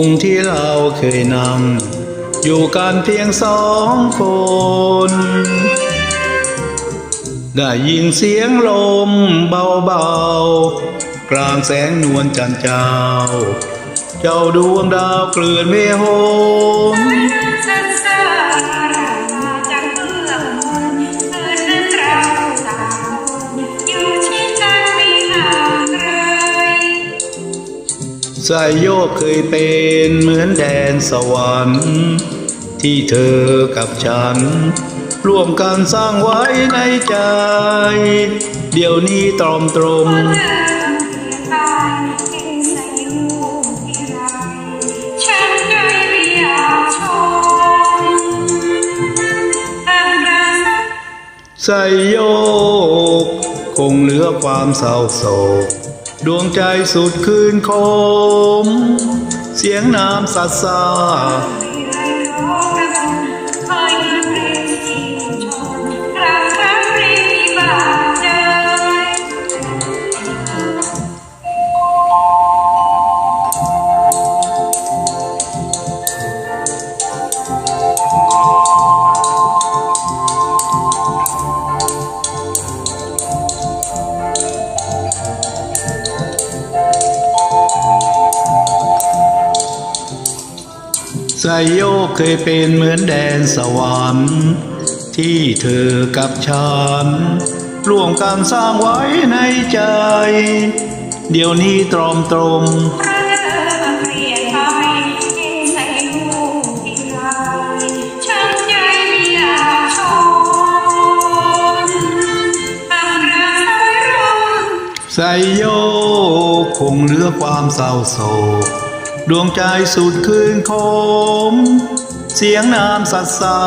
งที่เราเคยนั่งอยู่กันเพียงสองคน ได้ยินเสียงลมเบาๆ กลางแสงนวลจันเจ้า เจ้าดวงดาวเกลื่อนเมโหม สายโยกเคยเป็นเหมือนแดนสวรรค์ ที่เธอกับฉัน ร่วมกันสร้างไว้ในใจ เดี๋ยวนี้ตรอมตรมเดิมเปลี่ยนไปเองใส่ลูกที่ไรฉันเคยไม่อยากชมอะไรสักใส่โยก คงเหลือความเศร้าโศก ดวงใจสุดคืนคม เสียงน้ำสัดซา ใส่โยกเคยเป็นเหมือนแดนสวรรค์ที่เธอกับฉันร่วมกันสร้างไว้ในใจ เดี๋ยวนี้ตรอมตรมเริ่มเปลี่ยนไปเองใส่ลูกที่ไรช่างใจไม่อยากชมอะไรรุ่งใส่โยกคงเหลือความเศร้าโศก ดวงใจสุดคืนคม เสียงน้ำสัดซา